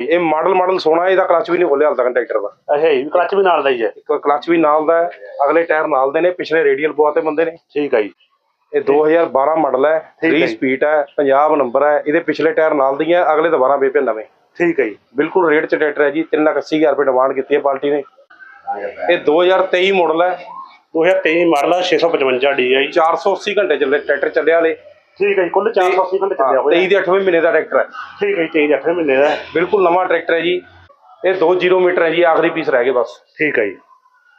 ਇਹ model model ਸੋਹਣਾ ਇਹਦਾ ਕਲਚ ਵੀ ਨਹੀਂ ਖੋਲਿਆ ਹਾਲ ਤੱਕ ਟਰੈਕਟਰ ਦਾ। ਅੱਛਾ ਇਹ ਕਲਚ ਵੀ ਨਾਲ ਦਾ ਹੀ ਹੈ। ਇੱਕ ਕਲਚ ਵੀ ਨਾਲ ਦਾ ਹੈ ਅਗਲੇ ਟਾਇਰ ਨਾਲ ਦੇ ਨੇ ਪਿਛਲੇ ਰੇਡੀਅਲ ਪਵਾਤੇ ਬੰਦੇ ਨੇ। ਠੀਕ ਹੈ ਜੀ। ਇਹ 2012 ਮਾਡਲ ਹੈ ਠੀਕ ਹੈ 3 ਜੀ। ਸਪੀਡ ਹੈ ਪੰਜਾਬ ਨੰਬਰ ਹੈ ਇਹਦੇ ਪਿਛਲੇ ਟਾਇਰ ਨਾਲ ਦੀਆਂ ਅਗਲੇ ਦੁਬਾਰਾ ਬੇਪੇ ਨਵੇਂ। ਠੀਕ ਹੈ ਜੀ। ਬਿਲਕੁਲ ਰੇਟ ਚ ਟਰੈਕਟਰ ਹੈ ਜੀ 380000 ਰੁਪਏ ਡਿਮਾਂਡ ਕੀਤੀ ਹੈ ਪਾਰਟੀ ਨੇ। ਇਹ 2023 ਮਾਡਲ ਹੈ। 2023 ਮਾਡਲ 655 DI 480 ਘੰਟੇ ਚੱਲੇ ਟਰੈਕਟਰ ਚੱਲਿਆ ਵਾਲੇ ਠੀਕ ਹੈ ਜੀ ਕੁੱਲ 480 ਘੰਟੇ ਚੱਲਿਆ ਹੋਇਆ। 23 ਦੇ 8ਵੇਂ ਮਹੀਨੇ ਦਾ ਟਰੈਕਟਰ ਹੈ। ਠੀਕ ਹੈ ਜੀ 23 8 ਮਹੀਨੇ ਦਾ। ਹੈ। ਬਿਲਕੁਲ ਨਵਾਂ ਟਰੈਕਟਰ ਹੈ ਜੀ। ਇਹ 20 ਮੀਟਰ ਹੈ ਜੀ ਆਖਰੀ ਪੀਸ ਰਹਿ ਗਏ ਬਸ। ਠੀਕ ਹੈ ਜੀ।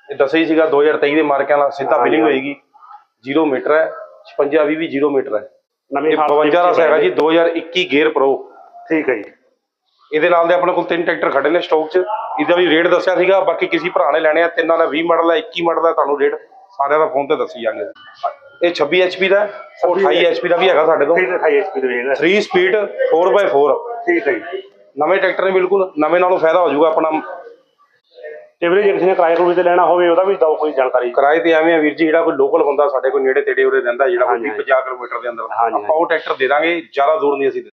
ਇਹ ਦੱਸਿਆ ਹੀ ਸੀਗਾ 2023 ਦੇ ਮਾਰਕਿਆਂ ਨਾਲ ਸਿੱਧਾ ਬਿਲਿੰਗ ਹੋਏਗੀ। 0 ਮੀਟਰ ਹੈ 56 20 ਵੀ 0 ਮੀਟਰ ਹੈ। ਨਵੀਂ ਇਹ ਹਾਲਤ 52 ਰਸ ਹੈਗਾ ਜੀ 2021 ਗੇਅਰ ਪ੍ਰੋ ਠੀਕ ਹੈ ਜੀ। ਇਹਦੇ ਨਾਲ ਦੇ ਆਪਣੇ ਕੋਲ ਤਿੰਨ ਟਰੈਕਟਰ ਖੜੇ ਨੇ ਸਟਾਕ 'ਚ। ਇਹਦਾ ਵੀ ਰੇਟ ਦੱਸਿਆ ਸੀਗਾ ਬਾਕੀ ਕਿਸੇ ਭਰਾ ਨੇ ਲੈਣੇ ਆ ਤਿੰਨਾਂ ਦਾ 20 ਮਾਡਲ ਹੈ 21 ਮਾਡਲ ਦਾ ਤੁਹਾਨੂੰ ਰੇਟ ਸਾਰਿਆਂ ਦਾ ਫੋਨ ਤੇ ਦੱਸੀ ਜਾਣਗੇ ਇਹ 26 HP ਦਾ ਹੈ, ਉਹ 28 HP ਦਾ ਵੀ ਹੈਗਾ ਸਾਡੇ ਕੋਲ ਠੀਕ ਹੈ 28 HP ਦੇ ਵੇਗ 3 ਸਪੀਡ 4x4 ਠੀਕ ਹੈ ਜੀ। ਨਵੇਂ ਟਰੈਕਟਰ ਨੇ ਬਿਲਕੁਲ ਨਵੇਂ ਨਾਲੋਂ ਫਾਇਦਾ ਹੋ ਜਾਊਗਾ ਆਪਣਾ। ਤੇ ਵੀਰੇ ਜੇ ਕਿਸੇ ਨੇ ਕਿਰਾਏ ਤੇ ਲੈਣਾ ਹੋਵੇ ਉਹਦਾ ਵੀ ਦਿਓ ਕੋਈ ਜਾਣਕਾਰੀ। ਕਿਰਾਏ ਤੇ ਐਵੇਂ ਆ ਵੀਰ ਜੀ ਜਿਹੜਾ ਕੋਈ ਲੋਕਲ ਬੰਦਾ ਸਾਡੇ ਕੋਲ ਨੇੜੇ ਤੇੜੇ ਉਰੇ ਰਹਿੰਦਾ ਜਿਹੜਾ ਕੋਈ ਹਾਂਜੀ, 50 ਕਿਲੋਮੀਟਰ ਦੇ ਅੰਦਰ। ਹਾਂਜੀ, ਆਪਾਂ ਉਹ ਟਰੈਕਟਰ ਦੇ ਦਾਂਗੇ ਜ਼ਿਆਦਾ ਦੂਰ ਨਹੀਂ ਅਸੀਂ ਦੇ-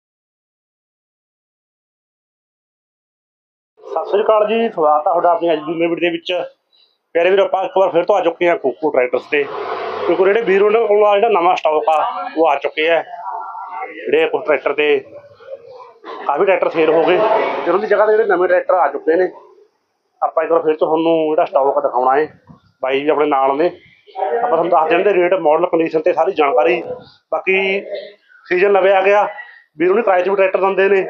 ਸਤਿ ਸ੍ਰੀ ਅਕਾਲ ਜੀ ਸਵਾਗਤ ਹੈ ਤੁਹਾਡਾ ਆਪਣੀ ਅੱਜ ਦੀ ਨਵੀਂ ਵੀਡੀਓ ਦੇ ਵਿੱਚ। ਪਿਆਰੇ ਵੀਰ ਆਪਾਂ ਇੱਕ ਵਾਰ ਫਿਰ ਤੋਂ ਆ ਚੁੱਕੇ ਹਾਂ ਕੋਕੋ ਟਰੈਕਟਰਸ ਤੇ। ਕਿਉਂਕਿ ਜਿਹੜੇ ਵੀਰ ਉਹਨਾਂ ਕੋਲ ਆ ਜਿਹੜਾ ਨਵਾਂ ਸਟਾਕ ਆ, ਉਹ ਆ ਚੁੱਕੇ ਹੈ ਜਿਹੜੇ ਕੁਝ ਟਰੈਕਟਰ ਤੇ ਕਾਫੀ ਟਰੈਕਟਰ ਸੇਲ ਹੋ ਗਏ। ਤੇ ਉਹਨਾਂ ਦੀ ਜਗ੍ਹਾ ਤੇ ਜਿਹੜੇ ਨਵੇਂ ਟਰੈਕਟਰ ਆ ਚੁੱਕੇ ਨੇ, ਆਪਾਂ ਇੱਕ ਵਾਰ ਫਿਰ ਤੁਹਾਨੂੰ ਜਿਹੜਾ ਸਟਾਕ ਦਿਖਾਉਣਾ ਹੈ ਬਾਈ ਜੀ ਆਪਣੇ ਨਾਲ ਨੇ। ਆਪਾਂ ਤੁਹਾਨੂੰ ਦੱਸ ਦਿੰਦੇ ਰੇਟ ਮਾਡਲ ਕੰਡੀਸ਼ਨ ਤੇ ਸਾਰੀ ਜਾਣਕਾਰੀ। ਬਾਕੀ ਸੀਜ਼ਨ ਲਵੇ ਆ ਗਿਆ, ਵੀਰ ਉਹਨੇ ਕਿਰਾਏ 'ਚ ਵੀ ਟਰੈਕਟਰ ਦਿੰਦੇ ਨੇ।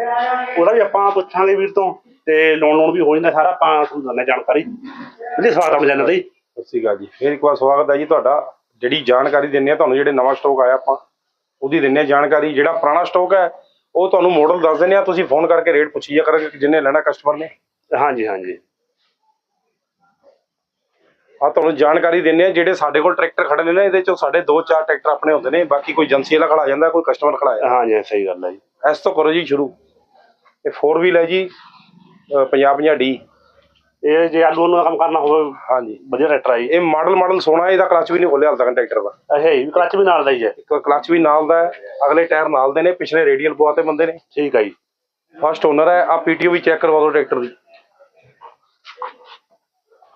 ਉਹਦਾ ਵੀ ਆਪਾਂ ਪੁੱਛਾਂਗੇ ਵੀਰ ਤੋਂ, ਤੇ ਲੋਨ ਲੋਨ ਵੀ ਹੋ ਜਾਂਦਾ ਸਾਰਾ, ਆਪਾਂ ਤੁਹਾਨੂੰ ਦਿੰਦੇ ਜਾਣਕਾਰੀ। ਇਹਦੀ ਸਵਾਗਤ ਆਪਣੇ ਚੈਨਲ ਤੇ ਜੀ। ਸਤਿ ਸ਼੍ਰੀ ਅਕਾਲ ਜੀ। ਫਿਰ ਇੱਕ ਵਾਰ ਸਵਾਗਤ ਹੈ ਜੀ ਤੁਹਾਡਾ। ਜਿਹੜੀ ਜਾਣਕਾਰੀ ਦਿੰਨੇ ਆ ਤੁਹਾਨੂੰ ਜਿਹੜੇ ਨਵਾਂ ਸਟਾਕ ਆਇਆ ਆਪਾਂ ਉਹਦੀ ਦਿੰਨੇ ਆ ਜਾਣਕਾਰੀ। ਜਿਹੜਾ ਪੁਰਾਣਾ ਸਟਾਕ ਹੈ ਉਹ ਤੁਹਾਨੂੰ ਮਾਡਲ ਦੱਸ ਦਿੰਨੇ ਆ ਤੁਸੀਂ ਫੋਨ ਕਰਕੇ ਰੇਟ ਪੁੱਛੀ ਜਾ ਕਰਾਂਗੇ ਜਿੰਨੇ ਲੈਣਾ ਕਸਟਮਰ ਨੇ। ਹਾਂਜੀ ਹਾਂਜੀ। ਆ ਤੁਹਾਨੂੰ ਜਾਣਕਾਰੀ ਦਿੰਨੇ ਆ ਜਿਹੜੇ ਸਾਡੇ ਕੋਲ ਟਰੈਕਟਰ ਖੜੇ ਨੇ ਨਾ ਇਹਦੇ ਚੋਂ ਸਾਡੇ 2-4 ਟਰੈਕਟਰ ਆਪਣੇ ਹੁੰਦੇ ਨੇ ਬਾਕੀ ਕੋਈ ਏਜੰਸੀ ਵਾਲਾ ਖੜਾ ਜਾਂਦਾ ਕੋਈ ਕਸਟਮਰ ਖੜਾ ਜਾਂਦਾ। ਹਾਂਜੀ ਸਹੀ ਗੱਲ ਹੈ ਜੀ। ਇਸ ਤੋਂ ਕਰੋ ਜੀ ਸ਼ੁਰੂ। ਇਹ 4 ਵੀਲ ਹੈ ਜੀ 50-50 ਡੀ ਇਹ ਜੇ ਆਲੂ ਨੂੰ ਕੰਮ ਕਰਨਾ ਹੋਵੇ ਹਾਂਜੀ। ਵਧੀਆ ਟਰੈਕਟਰ ਆ ਜੀ। ਇਹ ਮਾਡਲ ਮਾਡਲ ਸੋਹਣਾ ਇਹਦਾ ਕਲਚ ਵੀ ਨਹੀਂ ਖੋਲਿਆ ਹਾਲ ਤੱਕ ਟਰੈਕਟਰ ਦਾ। ਅੱਛਾ ਇਹ ਕਲਚ ਵੀ ਨਾਲ ਦਾ ਹੀ ਹੈ। ਇੱਕ ਕਲਚ ਵੀ ਨਾਲ ਦਾ ਹੈ ਅਗਲੇ ਟਾਇਰ ਨਾਲ ਦੇ ਨੇ ਪਿਛਲੇ ਰੇਡੀਅਲ ਪਵਾਤੇ ਬੰਦੇ ਨੇ। ਠੀਕ ਹੈ ਜੀ। ਫਸਟ ਓਨਰ ਹੈ ਆ ਪੀਟੀਓ ਵੀ ਚੈੱਕ ਕਰਵਾ ਦਿਓ ਟਰੈਕਟਰ ਦੀ।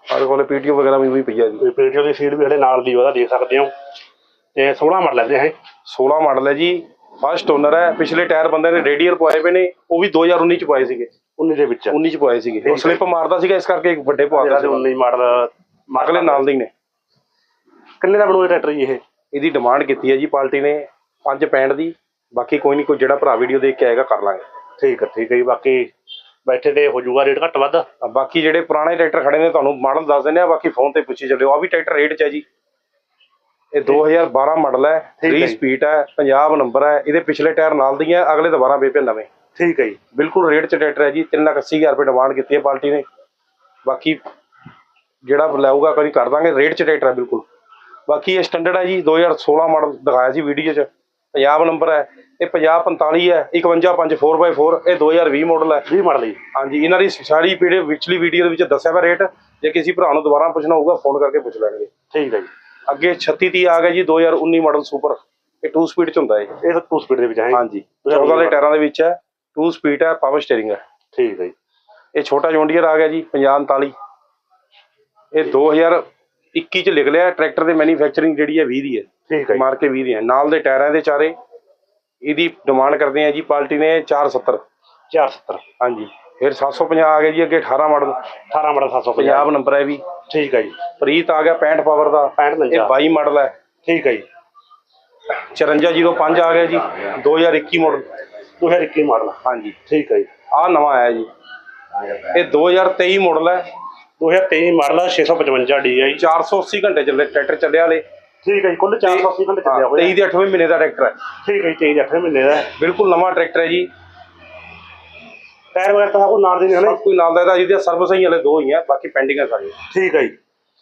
ਆਹ ਕੋਲੇ ਪੀਟੀਓ ਵਗੈਰਾ ਵੀ ਵੀ ਪਈ ਆ ਜੀ। ਪੇਟੀਓ ਦੀ ਸੀਟ ਵੀ ਹਲੇ ਨਾਲ ਦੀ ਉਹਦਾ ਦੇਖ ਸਕਦੇ ਹੋ। ਤੇ 16 ਮਾਡਲ ਹੈ 16 ਮਾਡਲ ਹੈ ਜੀ। ਫਸਟ ਓਨਰ ਹੈ ਪਿਛਲੇ ਟਾਇਰ ਬੰਦੇ ਨੇ ਰੇਡੀਅਲ ਪਵਾਏ ਪਏ ਨੇ ਉਹ ਵੀ 2019 ਚ ਪਵਾਏ ਸੀਗੇ। 19 ਦੇ ਵਿੱਚ। 19 ਚ ਪਵਾਏ ਸੀਗੇ। ਉਹ ਸਲਿੱਪ ਮਾਰਦਾ ਸੀਗਾ ਇਸ ਕਰਕੇ ਇੱਕ ਵੱਡੇ ਪਵਾਤਾ ਸੀ 19 ਮਾਡਲ ਅਗਲੇ ਨਾਲ ਦੇ ਨੇ। ਕਿੰਨੇ ਦਾ ਬਣੂ ਇਹ ਟਰੈਕਟਰ ਜੀ ਇਹ। ਇਹਦੀ ਡਿਮਾਂਡ ਕੀਤੀ ਹੈ ਜੀ ਪਾਰਟੀ ਨੇ 5 ਪੈਂਡ ਦੀ। ਬਾਕੀ ਕੋਈ ਨਹੀਂ ਕੋਈ ਜਿਹੜਾ ਭਰਾ ਵੀਡੀਓ ਦੇਖ ਕੇ ਆਏਗਾ ਕਰ ਲਾਂਗੇ। ਠੀਕ ਹੈ ਠੀਕ ਹੈ ਜੀ ਬਾਕੀ ਬੈਠੇ ਤੇ ਹੋ ਜਾਊਗਾ ਰੇਟ ਘੱਟ ਵੱਧ। ਬਾਕੀ ਜਿਹੜੇ ਪੁਰਾਣੇ ਟਰੈਕਟਰ ਖੜੇ ਨੇ ਤੁਹਾਨੂੰ ਮਾਡਲ ਦੱਸ ਦਿੰਦੇ ਆ ਬਾਕੀ ਫੋਨ ਤੇ ਪੁੱਛੀ ਚੱਲਿਓ। ਆ ਵੀ ਟਰੈਕਟਰ ਰੇਟ ਚ ਹੈ ਜੀ। ਇਹ 2012 ਮਾਡਲ ਹੈ ਠੀਕ ਹੈ 3 ਜੀ। ਸਪੀਡ ਹੈ ਪੰਜਾਬ ਨੰਬਰ ਹੈ ਇਹਦੇ ਪਿਛਲੇ ਟਾਇਰ ਨਾਲ ਦੀਆਂ ਅਗਲੇ ਦੁਬਾਰਾ ਬੇਪੇ ਨਵੇਂ। ਠੀਕ ਹੈ ਜੀ ਬਿਲਕੁਲ ਰੇਟ ਚ ਟਰੈਕਟਰ ਹੈ ਜੀ 380000 ਰੁਪਏ ਡਿਮਾਂਡ ਕੀਤੀ ਹੈ ਪਾਰਟੀ ਨੇ। ਬਾਕੀ ਜਿਹੜਾ ਲਾਊਗਾ ਕੋਈ ਕਰ ਦਾਂਗੇ ਰੇਟ ਚ ਟਰੈਕਟਰ ਹੈ ਬਿਲਕੁਲ। ਬਾਕੀ ਇਹ ਸਟੈਂਡਰਡ ਹੈ ਜੀ 2016 ਮਾਡਲ ਦਿਖਾਇਆ ਸੀ ਵੀਡੀਓ 'ਚ ਪੰਜਾਬ ਨੰਬਰ ਹੈ ਇਹ 5045 ਹੈ 515 4x4 ਇਹ 2020 ਮਾਡਲ ਹੈ। 20 ਮਾਡਲ ਜੀ। ਹਾਂਜੀ ਇਹਨਾਂ ਦੀ ਸਾਰੀ ਵੀਡੀਓ ਵਿਚਲੀ ਵੀਡੀਓ ਦੇ ਵਿੱਚ ਦੱਸਿਆ ਹੋਇਆ ਰੇਟ ਜੇ ਕਿਸੇ ਭਰਾ ਨੂੰ ਦੁਬਾਰਾ ਪੁੱਛਣਾ ਹੋਊਗਾ ਫੋਨ ਕਰਕੇ ਪੁੱਛ ਲੈਣਗੇ। ਠੀਕ ਹੈ ਜੀ। ਅੱਗੇ 3630 ਆ ਗਿਆ ਜੀ 2019 ਮਾਡਲ ਸੁਪਰ ਇਹ 2 ਸਪੀਡ ਚ ਹੁੰਦਾ ਹੈ। ਇਹ ਤਾਂ 2 ਸਪੀਡ ਦੇ ਵਿੱਚ ਹੈ ਹਾਂਜੀ 14 ਦੇ ਟਾਇਰਾਂ ਦੇ ਵਿੱਚ ਹੈ। 2 ਸਪੀਡ ਹੈ ਪਾਵਰ ਸਟੀਅਰਿੰਗ ਹੈ। ਠੀਕ ਹੈ ਜੀ। ਇਹ ਛੋਟਾ ਜੌਂਡੀਅਰ ਆ ਗਿਆ ਜੀ 5039 ਇਹ 2021 ਚ ਲਿਖ ਲਿਆ ਟਰੈਕਟਰ ਦੇ ਮੈਨੂਫੈਕਚਰਿੰਗ ਜਿਹੜੀ ਹੈ 20 ਦੀ ਹੈ। ਠੀਕ ਹੈ ਮਾਰ ਕੇ 20 ਦੀ ਹੈ। ਨਾਲ ਦੇ ਟਾਇਰਾਂ ਦੇ ਚਾਰੇ ਇਹਦੀ ਡਿਮਾਂਡ ਕਰਦੇ ਆ ਜੀ ਪਾਰਟੀ ਨੇ 470 470 ਹਾਂਜੀ। ਫਿਰ 750 ਆ ਗਿਆ ਜੀ ਅੱਗੇ 18 ਮਾਡਲ 18 ਮਾਡਲ 750 ਪੰਜਾਬ ਨੰਬਰ ਹੈ ਵੀ। ਠੀਕ ਹੈ ਜੀ। ਪ੍ਰੀਤ ਆ ਗਿਆ 65 ਪਾਵਰ ਦਾ। 65 ਇਹ 22 ਮਾਡਲ ਹੈ। ਠੀਕ ਹੈ ਜੀ। 5405 ਆ ਗਿਆ ਜੀ 2021 ਮਾਡਲ 2021 ਮਾਡਲ। ਹਾਂਜੀ। ਠੀਕ ਹੈ ਜੀ। ਆ ਨਵਾਂ ਆਇਆ ਜੀ। ਇਹ 2023 ਮਾਡਲ ਹੈ। 2023 ਮਾਡਲ 655 DI 480 ਘੰਟੇ ਚੱਲੇ ਟਰੈਕਟਰ ਚੱਲਿਆ ਵਾਲੇ ਠੀਕ ਹੈ ਜੀ ਕੁੱਲ 480 ਘੰਟੇ ਚੱਲਿਆ 23 ਹੋਇਆ। ਦੇ 8ਵੇਂ ਮਹੀਨੇ ਦਾ ਟਰੈਕਟਰ ਹੈ। ਠੀਕ ਹੈ ਜੀ 23 8 ਮਹੀਨੇ ਦਾ। ਹੈ। ਬਿਲਕੁਲ ਨਵਾਂ ਟਰੈਕਟਰ ਹੈ ਜੀ। ਟਾਇਰ ਵਗੈਰਾ ਤਾਂ ਕੁਛ ਨਾਲ ਦੇ ਨੇ ਹਲੇ। ਕੋਈ ਨਾਲ ਦਾ ਇਹਦਾ ਜਿਹਦੇ ਸਰਵਿਸ ਹੀ ਹਲੇ ਦੋ ਹੀ ਆ ਬਾਕੀ ਪੈਂਡਿੰਗ ਹੈ ਸਾਰੀ ਠੀਕ ਹੈ ਜੀ।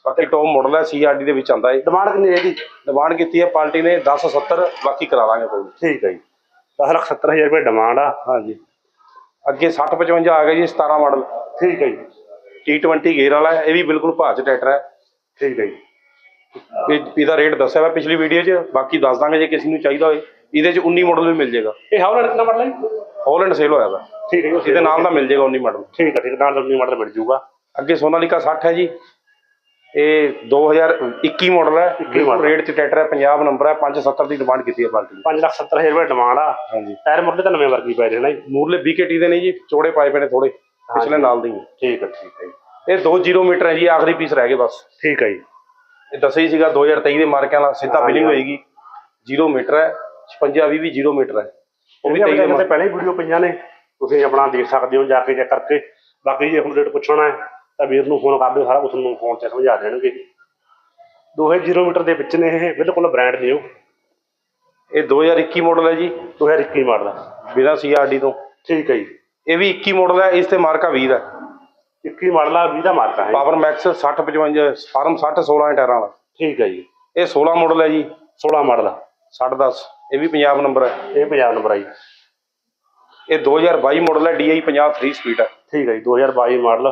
ਬਾਕੀ ਟੌਪ ਮਾਡਲ ਹੈ ਸੀਆਰਡੀ ਦੇ ਵਿੱਚ ਆਂਦਾ ਹੈ। ਡਿਮਾਂਡ ਕਿੰਨੀ ਹੈ ਇਹਦੀ ਡਿਮਾਂਡ ਕੀਤੀ ਹੈ ਪਾਰਟੀ ਨੇ 1070 ਬਾਕੀ ਕਰਾ ਲਾਂਗੇ ਕੋਈ। ਠੀਕ ਹੈ ਜੀ। 10 ਲੱਖ 70 ਹਜ਼ਾਰ ਰੁਪਏ ਡਿਮਾਂਡ ਆ। ਹਾਂਜੀ। ਅੱਗੇ 6055 ਆ ਗਿਆ ਜੀ 17 ਮਾਡਲ ਠੀਕ ਹੈ ਜੀ। T20 ਗੇਅਰ ਵਾਲਾ ਇਹ ਵੀ ਬਿਲਕੁਲ ਭਾਅ ਚ ਟਰੈਕਟਰ ਹੈ। ਠੀਕ ਹੈ ਜੀ। ਇਹ ਇਹਦਾ ਰੇਟ ਦੱਸਿਆ ਹੋਇਆ ਪਿਛਲੀ ਵੀਡੀਓ 'ਚ ਬਾਕੀ ਦੱਸ ਦਾਂਗੇ ਜੇ ਕਿਸੇ ਨੂੰ ਚਾਹੀਦਾ ਹੋਏ। ਇਹਦੇ 'ਚ 19 ਮਾਡਲ ਵੀ ਮਿਲ ਜਾਏਗਾ। ਇਹ ਹਾਵਲਰ ਕਿੰਨਾ ਮਾਡਲ ਹੈ? ਹਾਲੈਂਡ ਸੇਲ ਹੋਇਆ ਵਾ। ਠੀਕ ਹੈ ਜੀ, ਇਹਦੇ ਨਾਲ ਦਾ ਮਿਲ ਜਾਏਗਾ 19 ਮਾਡਲ ਠੀਕ ਹੈ ਠੀਕ ਨਾਲ ਦਾ ਮਾਡਲ ਮਿਲ ਜੂਗਾ ਅੱਗੇ ਸੋਨਾਲੀਕਾ 60 ਹੈ ਜੀ। ਇਹ 2021 ਮਾਡਲ ਹੈ। ਬਿਲਕੁਲ model। ਰੇਟ ਚ ਟਰੈਕਟਰ ਹੈ ਪੰਜਾਬ ਨੰਬਰ ਹੈ 570 ਦੀ ਡਿਮਾਂਡ ਕੀਤੀ ਹੈ ਪਾਰਟੀ ਨੇ 5 ਲੱਖ 70 ਹਜ਼ਾਰ ਰੁਪਏ ਡਿਮਾਂਡ ਆ। ਹਾਂਜੀ। ਟਾਇਰ ਮੁਰਲੇ ਤਾਂ ਨਵੇਂ ਵਰਗੀ ਪੈ ਰਹੇ ਨੇ ਜੀ। ਮੂਰਲੇ BKT ਦੇ ਨੇ ਜੀ ਚੌੜੇ ਪਾਏ ਪਏ ਨੇ ਥੋੜੇ ਪਿਛਲੇ ਨਾਲ ਦੇ ਹੀ ਠੀਕ ਹੈ ਠੀਕ ਹੈ ਜੀ। ਇਹ 2 0 ਮੀਟਰ ਹੈ ਜੀ ਆਖਰੀ ਪੀਸ ਰਹਿ ਗਏ ਬਸ। ਠੀਕ ਹੈ ਜੀ। ਇਹ ਦੱਸਿਆ ਹੀ ਸੀਗਾ 2023 ਦੇ ਮਾਰਕਿਆਂ ਨਾਲ ਸਿੱਧਾ ਹਾਂਜੀ, ਬਿਲਿੰਗ। ਹੋਏਗੀ। 0 ਮੀਟਰ ਹੈ 56 20 ਵੀ 0 ਮੀਟਰ ਹੈ। ਉਹ ਵੀ ਤੇਈ ਦੇ ਆਪਣੇ ਤੇ ਪਹਿਲੇ ਵੀਡੀਓ ਪਈਆਂ ਨੇ। ਤੁਸੀਂ ਆਪਣਾ ਦੇਖ ਸਕਦੇ ਹੋ ਜਾ ਕੇ ਚੈੱਕ ਕਰਕੇ। ਬਾਕੀ ਜੇ ਹੁਣ ਰੇਟ ਪੁੱਛਣਾ ਹੈ ਤਾਂ ਵੀਰ ਨੂੰ ਫੋਨ ਕਰ ਦਿਓ ਸਾਰਾ ਕੁਝ ਤੁਹਾਨੂੰ ਫੋਨ ਤੇ ਸਮਝਾ ਦੇਣਗੇ। ਦੋਹੇ 0 ਮੀਟਰ ਦੇ ਵਿੱਚ ਨੇ ਇਹ ਬਿਲਕੁਲ ਬ੍ਰਾਂਡ ਨਿਊ ਇਹ 2021 ਮਾਡਲ ਹੈ ਜੀ। 2021 ਮਾਡਲ ਬਿਨਾਂ CRD ਤੋਂ। ਠੀਕ ਹੈ ਜੀ। ਇਹ ਵੀ 21 ਮਾਡਲ ਹੈ ਇਸ ਤੇ ਮਾਰਕਾ 20 ਦਾ। 21 ਮਾਡਲ ਆ 20 ਦਾ ਮਾਰਕਾ ਹੈ। ਪਾਵਰ ਮੈਕਸ 60 55 ਫਾਰਮ 60 16 ਟਾਇਰਾਂ ਵਾਲਾ। ਠੀਕ ਹੈ ਜੀ। ਇਹ 16 ਮਾਡਲ ਹੈ ਜੀ। 16 ਮਾਡਲ 60 10 ਇਹ ਵੀ ਪੰਜਾਬ ਨੰਬਰ ਹੈ। ਇਹ ਪੰਜਾਬ ਨੰਬਰ ਆ ਜੀ। ਇਹ 2022 ਮਾਡਲ ਹੈ DI 50 3 ਸਪੀਡ ਹੈ ਠੀਕ ਹੈ ਜੀ 2022 ਮਾਡਲ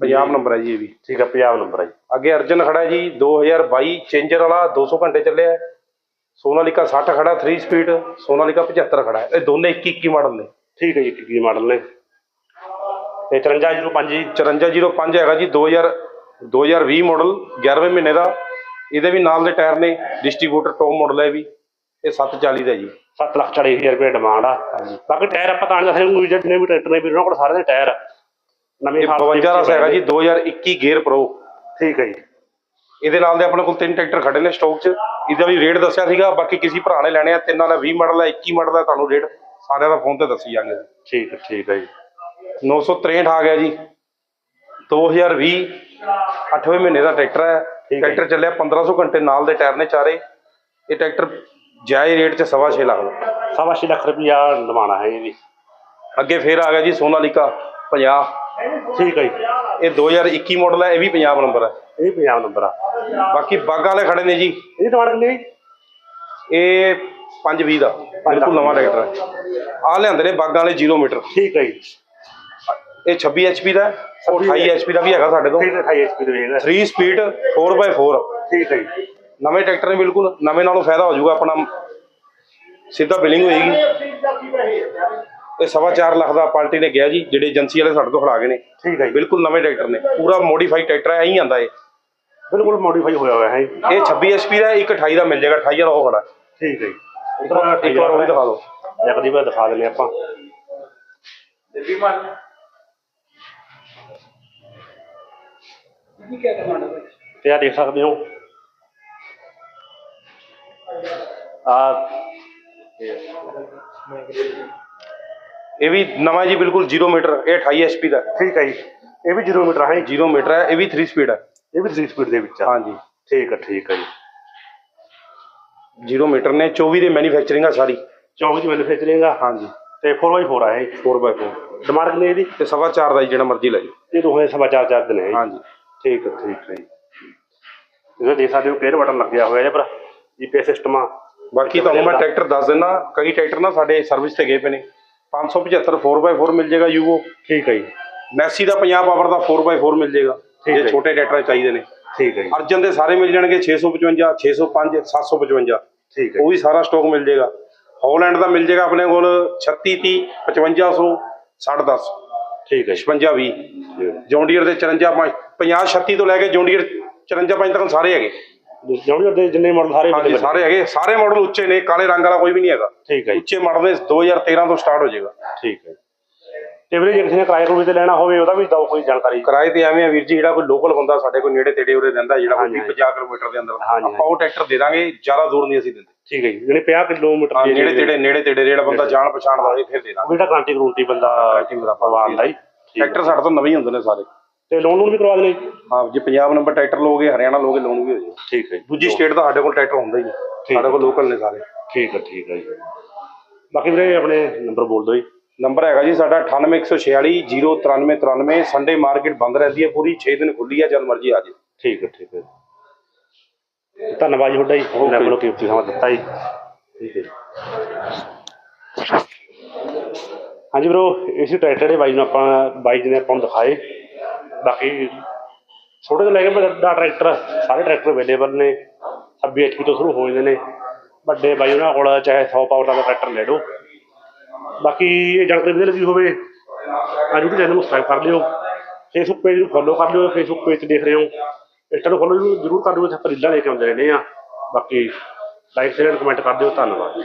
ਪੰਜਾਬ ਨੰਬਰ ਹੈ ਜੀ ਇਹ ਵੀ। ਠੀਕ ਹੈ ਪੰਜਾਬ ਨੰਬਰ ਆ ਜੀ। ਅੱਗੇ ਅਰਜਨ ਖੜਾ ਹੈ ਜੀ 2022 ਚੇਂਜਰ ਵਾਲਾ 200 ਘੰਟੇ ਚੱਲਿਆ ਹੈ। ਸੋਨਾਲੀਕਾ 60 ਖੜਾ 3 ਸਪੀਡ ਸੋਨਾਲੀਕਾ 75 ਖੜਾ ਹੈ। ਇਹ ਦੋਨੇ 21 21 ਮਾਡਲ ਨੇ। ਠੀਕ ਹੈ ਜੀ 21 ਮਾਡਲ ਨੇ। ਤੇ 5305 ਜੀ। 5405 ਹੈਗਾ ਜੀ 2000 2020 ਮਾਡਲ 11ਵੇਂ ਮਹੀਨੇ ਦਾ। ਇਹਦੇ ਵੀ ਨਾਲ ਦੇ ਟਾਇਰ ਨੇ ਡਿਸਟ੍ਰੀਬਿਊਟਰ ਟੌਪ ਮਾਡਲ ਹੈ ਇਹ ਵੀ। ਇਹ 740 ਦਾ ਜੀ। 7 ਲੱਖ 40 ਹਜ਼ਾਰ ਰੁਪਏ ਡਿਮਾਂਡ ਆ। ਬਾਕੀ ਟਾਇਰ ਆਪਾਂ ਤਾਂ ਨਹੀਂ ਦੱਸ ਸਕਦੇ ਜਿੰਨੇ ਵੀ ਟਰੈਕਟਰ ਨੇ ਵੀ ਉਹਨਾਂ ਕੋਲ ਸਾਰੇ ਦੇ ਟਾਇਰ ਆ। ਨਵੇਂ ਇਹ ਹਾਲਤ ਦੇ 52 ਵਿੱਚ ਦਾ ਹੈਗਾ ਜੀ 2021 ਗੇਅਰ ਪ੍ਰੋ। ਠੀਕ ਹੈ ਜੀ। ਇਹਦੇ ਨਾਲ ਦੇ ਆਪਣੇ ਕੋਲ ਤਿੰਨ ਟਰੈਕਟਰ ਖੜੇ ਨੇ ਸਟਾਕ 'ਚ। ਇਹਦਾ ਵੀ ਰੇਟ ਦੱਸਿਆ ਸੀਗਾ ਬਾਕੀ ਕਿਸੇ ਭਰਾ ਨੇ ਲੈਣੇ ਆ ਤਿੰਨਾਂ ਦਾ 20 ਮਾਡਲ ਹੈ 21 ਮਾਡਲ ਦਾ ਤੁਹਾਨੂੰ ਰੇਟ ਸਾਰਿਆਂ ਦਾ ਫੋਨ ਤੇ ਦੱਸੀ ਜਾਂਗੇ ਠੀਕ ਠੀਕ ਹੈ ਜੀ। 963 ਆ ਗਿਆ ਜੀ। 2020 8ਵੇਂ ਮਹੀਨੇ ਦਾ ਟਰੈਕਟਰ ਹੈ। ਟਰੈਕਟਰ ਚੱਲਿਆ 1500 ਘੰਟੇ ਨਾਲ ਦੇ ਟਾਇਰ ਨੇ ਚਾਰੇ। ਇਹ ਟਰੈਕਟਰ ਜਾਇਜ਼ ਰੇਟ 'ਚ ਸਵਾ ਛੇ ਲੱਖ ਦਾ। ਸਵਾ ਛੇ ਲੱਖ ਰੁਪਇਆ ਡਿਮਾਂਡ ਹੈ ਇਹਦੀ। ਅੱਗੇ ਫੇਰ ਆ ਗਿਆ ਜੀ ਸੋਨਾਲੀਕਾ 50 ਠੀਕ ਹੈ ਜੀ। ਇਹ 2021 ਮਾਡਲ ਹੈ ਇਹ ਵੀ ਪੰਜਾਬ ਨੰਬਰ ਹੈ ਇਹ ਪੰਜਾਬ ਨੰਬਰ ਆ। ਬਾਕੀ ਬਾਗਾਂ ਵਾਲੇ ਖੜੇ ਨੇ ਜੀ। ਇਹਦੀ ਡਿਮਾਂਡ ਕਿੰਨੀ ਹੈ ਇਹ 520 ਦਾ ਬਿਲਕੁਲ ਨਵਾਂ ਟਰੈਕਟਰ ਹੈ ਆ ਲਿਆਂਦੇ ਨੇ ਬਾਗਾਂ ਵਾਲੇ 0 ਮੀਟਰ ਠੀਕ ਹੈ ਜੀ। ਇਹ 26 HP ਦਾ ਹੈ, ਔਰ 28 HP ਦਾ ਵੀ ਹੈਗਾ ਸਾਡੇ ਕੋਲ। ਠੀਕ ਹੈ 28 HP ਦੇ ਵੇਗਾ 3 ਸਪੀਡ 4x4 ਠੀਕ ਹੈ ਜੀ। ਨਵੇਂ ਟਰੈਕਟਰ ਨੇ ਬਿਲਕੁਲ ਨਵੇਂ ਨਾਲੋਂ ਫਾਇਦਾ ਹੋ ਜਾਊਗਾ ਆਪਣਾ। ਸਿੱਧਾ ਬਿਲਿੰਗ ਹੋਏਗੀ। ਇਹ ਸਵਾ ਚਾਰ ਲੱਖ ਦਾ ਪਾਰਟੀ ਨੇ ਗਿਆ ਜੀ ਜਿਹੜੇ ਏਜੰਸੀ ਵਾਲੇ ਸਾਡੇ ਤੋਂ ਖੜਾ ਗਏ ਨੇ। ਠੀਕ ਹੈ ਜੀ। ਬਿਲਕੁਲ ਨਵੇਂ ਟਰੈਕਟਰ ਨੇ। ਪੂਰਾ ਮੋਡੀਫਾਈਡ ਟਰੈਕਟਰ ਐਂ ਹੀ ਆਂਦਾ ਇਹ। ਬਿਲਕੁਲ ਮੋਡੀਫਾਈ ਹੋਇਆ ਹੋਇਆ ਹੈ। ਇਹ 26 HP ਦਾ ਹੈ, ਇੱਕ 28 ਦਾ ਮਿਲ ਜਾਏਗਾ 28 ਵਾਲਾ ਉਹ ਖੜਾ। ਠੀਕ ਹੈ ਜੀ। ਇੱਕ ਵਾਰ ਉਹ ਵੀ ਦਿਖਾ ਦਿਓ। ਇੱਕ ਦੀ ਵਾਰ ਦਿਖਾ ਦਿੰਦੇ ਆਪਾਂ। ਤੇ ਆ ਦੇਖ ਸਕਦੇ ਹੋ। ਆ ਇਹ ਵੀ ਨਵਾਂ ਜੀ ਬਿਲਕੁਲ 0 ਮੀਟਰ ਇਹ 28 HP ਦਾ ਹੈ। ਠੀਕ ਹੈ ਜੀ। ਇਹ ਵੀ 0 ਮੀਟਰ ਹੈ 0 ਮੀਟਰ ਹੈ ਇਹ ਵੀ 3 ਸਪੀਡ ਹੈ। ਇਹ ਵੀ 3 ਸਪੀਡ ਦੇ ਵਿੱਚ ਆ? ਹਾਂਜੀ। ਠੀਕ ਹੈ ਠੀਕ ਹੈ ਜੀ। 0 ਮੀਟਰ ਨੇ 24 ਦੇ ਮੈਨੂਫੈਕਚਰਿੰਗ ਆ ਸਾਰੀ। 24 ਦੀ ਮੈਨੂਫੈਕਚਰਿੰਗ ਆ? ਹਾਂਜੀ। ਤੇ 4x4 ਆ ਇਹ? 4x4 ਡਿਮਾਂਡ ਕਿੰਨੀ ਹੈ ਇਹਦੀ? ਤੇ ਸਵਾ ਦਾ ਜੀ ਜਿਹੜਾ ਮਰਜ਼ੀ ਲੈ ਇਹ ਦੋਵੇਂ ਸਵਾ ਚਾਰ ਚਾਰ ਦਿਨ ਹੈ ਜੀ। ਹਾਂਜੀ। ਠੀਕ ਹੈ ਠੀਕ ਹੈ ਤੁਸੀਂ ਦੇਖ ਸਕਦੇ ਹੋ ਕੇਅਰ ਬਟਨ ਲੱਗਿਆ ਹੋਇਆ ਹੈ ਪਰ ਜੀਪੀਐਸ ਸਿਸਟਮ ਆ। ਬਾਕੀ ਤੁਹਾਨੂੰ ਮੈਂ ਟਰੈਕਟਰ ਦੱਸ ਦਿੰਦਾ ਕਈ ਟਰੈਕਟਰ ਨਾ ਸਾਡੇ ਸਰਵਿਸ ਤੇ ਗਏ ਪਏ ਨੇ। 575 4x4 ਮਿਲ ਜਾਏਗਾ ਯੂਵੋ। ਠੀਕ ਹੈ ਜੀ। ਮੈਸੀ ਦਾ 50 ਪਾਵਰ ਦਾ 4x4 ਮਿਲ ਜਾਏਗਾ ਠੀਕ ਹੈ ਜੇ। ਛੋਟੇ ਟਰੈਕਟਰ ਚਾਹੀਦੇ ਨੇ। ਠੀਕ ਹੈ ਜੀ। ਅਰਜਨ ਦੇ ਸਾਰੇ ਮਿਲ ਜਾਣਗੇ 655 605 755 ਠੀਕ ਹੈ ਉਹ ਵੀ ਸਾਰਾ ਸਟਾਕ ਮਿਲ ਜਾਏਗਾ ਹਾਲੈਂਡ ਦਾ ਮਿਲ ਜਾਏਗਾ ਆਪਣੇ ਕੋਲ 36 30 5500 10 ਠੀਕ ਹੈ 56 20 ਜੌਂਡੀਅਰ ਦੇ 54 5 50 36 ਤੋਂ ਲੈ ਕੇ ਜੌਂਡੀਅਰ 54 5 ਤੱਕ ਸਾਰੇ ਹੈਗੇ। ਜੀ ਜੌਂਡੀ ਦੇ ਜਿੰਨੇ ਮਾਡਲ ਸਾਰੇ ਹਾਂਜੀ available ਸਾਰੇ ਹੈਗੇ। ਸਾਰੇ ਮਾਡਲ ਉੱਚੇ ਨੇ ਕਾਲੇ ਰੰਗ ਵਾਲਾ ਕੋਈ ਵੀ ਨਹੀਂ ਹੈਗਾ। ਠੀਕ ਹੈ ਜੀ। ਉੱਚੇ ਮਾਡਲ ਦੇ 2013 ਤੋਂ ਸਟਾਰਟ ਹੋ ਜਾਏਗਾ। ਠੀਕ ਹੈ। ਤੇ ਵੀਰੇ ਜੇ ਕਿਸੇ ਨੇ ਕਿਰਾਏ ਕੋਲ ਤੇ ਲੈਣਾ ਹੋਵੇ ਉਹਦਾ ਵੀ ਦਿਓ ਕੋਈ ਜਾਣਕਾਰੀ। ਕਿਰਾਏ ਤੇ ਐਵੇਂ ਆ ਵੀਰ ਜੀ ਜਿਹੜਾ ਕੋਈ ਲੋਕਲ ਬੰਦਾ ਸਾਡੇ ਕੋਲ ਨੇੜੇ ਤੇੜੇ ਉਰੇ ਰਹਿੰਦਾ ਜਿਹੜਾ ਕੋਈ ਹਾਂਜੀ, 50 ਕਿਲੋਮੀਟਰ ਦੇ ਅੰਦਰ। ਆਪਾਂ ਉਹ ਟਰੈਕਟਰ ਦੇ ਦਾਂਗੇ ਜ਼ਿਆਦਾ ਦੂਰ ਨਹੀਂ ਅਸੀਂ ਦਿੰਦੇ। ਠੀਕ ਹੈ ਜੀ। ਜਿਹੜੇ 50 ਕਿਲੋਮੀਟਰ ਹਾਂ, ਦੇ ਨੇੜੇ ਤੇੜੇ ਨੇੜੇ ਤੇੜੇ ਜਿਹੜਾ ਬੰਦਾ ਜਾਣ ਪਛਾਣ ਦਾ ਹੋਵੇ ਫਿਰ ਦੇ ਦਾਂਗੇ। ਜਿਹੜਾ ਗਾਰੰਟੀ ਗਰੂੰਟੀ ਬੰਦਾ ਜੀ। ਟਰੈਕਟਰ ਸਾਡੇ ਤੋਂ ਨਵੇਂ ਹੀ ਹੁੰਦੇ ਨੇ ਸਾਰੇ। ਤੇ ਲੋਨ ਲੋਨ ਵੀ ਕਰਵਾ ਦੇਣੇ ਜੀ? ਹਾਂ ਜੇ ਪੰਜਾਬ ਨੰਬਰ ਟਰੈਕਟਰ ਲੋਗੇ ਹਰਿਆਣਾ ਲੋਗੇ ਲੋਨ ਵੀ ਹੋ ਜਾਏਗਾ ਠੀਕ ਹੈ ਜੀ। ਦੂਜੀ ਸਟੇਟ ਦਾ ਸਾਡੇ ਕੋਲ ਟਰੈਕਟਰ ਹੁੰਦਾ ਹੀ ਠੀਕ ਸਾਡੇ ਕੋਲ ਲੋਕਲ ਨੇ ਸਾਰੇ। ਠੀਕ ਹੈ ਠੀਕ ਹੈ ਜੀ। ਬਾਕੀ ਵੀਰੇ ਆਪਣੇ ਨੰਬਰ ਬੋਲ ਦਿਓ ਜੀ। ਨੰਬਰ ਹੈਗਾ ਜੀ ਸਾਡਾ 98146 09393 ਸੰਡੇ ਮਾਰਕੀਟ ਬੰਦ ਰਹਿੰਦੀ ਹੈ ਪੂਰੀ 6 ਦਿਨ ਖੁੱਲੀ ਹੈ ਜਦ ਮਰਜ਼ੀ ਆ ਜਾਓ ਠੀਕ ਹੈ ਠੀਕ ਹੈ ਧੰਨਵਾਦ ਜੀ ਤੁਹਾਡਾ ਜੀ। ਉਹਨਾਂ ਕੋਲੋਂ ਕੀਮਤੀ ਸਮਾਂ ਦਿੱਤਾ ਜੀ। ਠੀਕ ਹੈ ਜੀ। ਹਾਂਜੀ ਬ్రో ਇਸੇ ਟਰੈਕਟਰ ਦੇ ਬਾਈ ਨੂੰ ਆਪਾਂ ਬਾਈ ਜੀ ਨੇ ਆਪਾਂ ਨੂੰ ਦਿਖਾਏ। ਬਾਕੀ ਛੋਟੇ ਤੋਂ ਲੈ ਕੇ ਵੱਡਾ ਟਰੈਕਟਰ ਸਾਰੇ ਟਰੈਕਟਰ ਅਵੇਲੇਬਲ ਨੇ। 26 HP ਤੋਂ ਸ਼ੁਰੂ ਹੋ ਜਾਂਦੇ ਨੇ। ਵੱਡੇ ਬਾਈ ਉਹਨਾਂ ਕੋਲ ਚਾਹੇ 100 ਪਾਵਰ ਦਾ ਟਰੈਕਟਰ ਲੈ ਲਓ। ਬਾਕੀ ਇਹ ਜਾਣਕਾਰੀ ਵਧੀਆ ਲੱਗੀ ਹੋਵੇ ਆ YouTube ਚੈਨਲ ਨੂੰ ਸਬਸਕ੍ਰਾਈਬ ਕਰ ਲਿਓ। ਫੇਸਬੁੱਕ ਪੇਜ ਨੂੰ ਫੋਲੋ ਕਰ ਲਿਓ। ਫੇਸਬੁੱਕ ਪੇਜ ਤੇ ਦੇਖ ਰਹੇ ਹੋ। ਇੰਸਟਾ ਨੂੰ ਫੋਲੋ ਜ਼ਰੂਰ ਕਰ ਲਿਓ। ਇੱਥੇ ਆਪਾਂ ਰੀਲਾਂ ਲੈ ਕੇ ਆਉਂਦੇ ਰਹਿੰਦੇ ਆ। ਬਾਕੀ ਲਾਈਕ ਸ਼ੇਅਰ ਕਮੈਂਟ ਕਰ ਦਿਓ। ਧੰਨਵਾਦ।